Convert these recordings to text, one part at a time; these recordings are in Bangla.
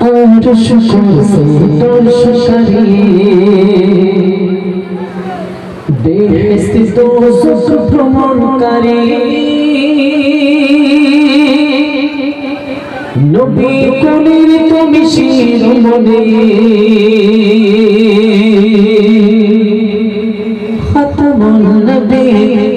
আর শুকর সে তোর শুকারি বেহেস্তি তো সুখ ভ্রমণকারী নবী কুলির তুমি শিরোমণি খতমুন নবী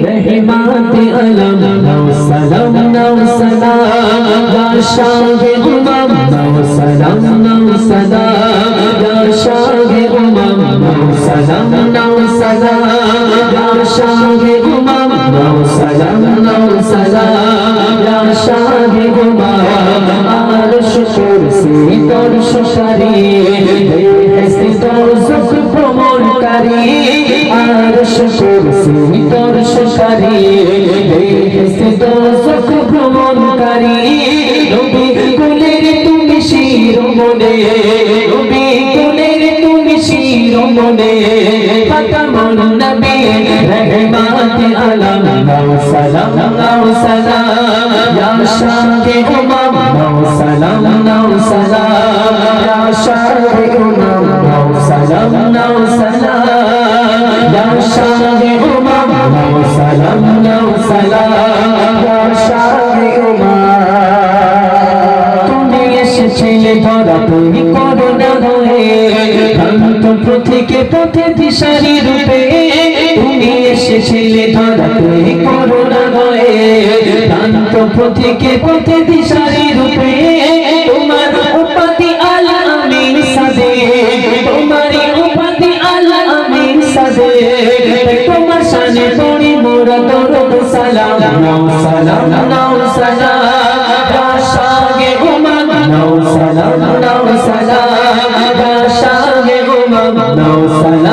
রহমাত আলম নাও সালাম নাও সালাম ইয়া শাহে উমাম নাও সালাম নাও সালাম ইয়া শাহে উমাম নাও সালাম নাও সালাম ইয়া শাহে উমাম নাও সালাম নাও সালাম ইয়া শাহে উমাম তোর সুখ ভ্রমণকারী শিরোমণি ফাতামুন নবী, রহমাত আলম সালাম, নাও সালাম। ইয়া শাহে উমাম, নাও সালাম তুমি এসেছিলে ধরা তুমি করোনা হয়ে। পথিকে পথে দিশারি রূপে তুমি এসেছিলে ধরা তুমি করোনা হয়ে ভ্রান্ত পথিকে পথে দিশারি রূপে তোমার উপাধি আল আমিন সাদে। তোমার উপাধি আল আমিন সাদে। তোমার শানে পড়ি মোরা দরুদ সালাম। নাও সালাম নাও সালাম। নাও সালাম নাও সালাম।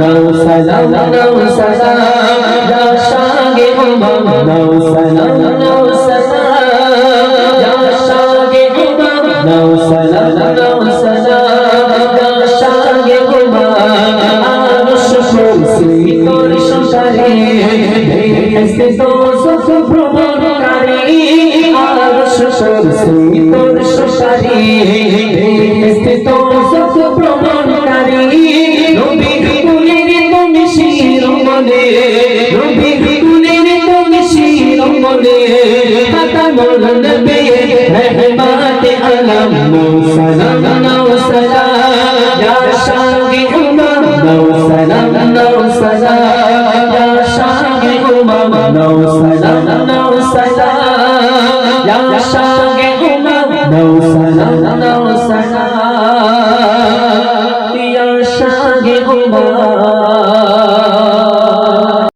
নাও সালাম নাও সালাম ইয়া শাহে উমাম নাও সালাম নাও সালাম তো ভেসে তো সুখ ভ্রমণকারী ইয়া ইয়া উমাম নাও সালাম নাও সালাম ইয়া শাহে উমাম নাও সালাম নাও সালাম ইয়া শাহে উমাম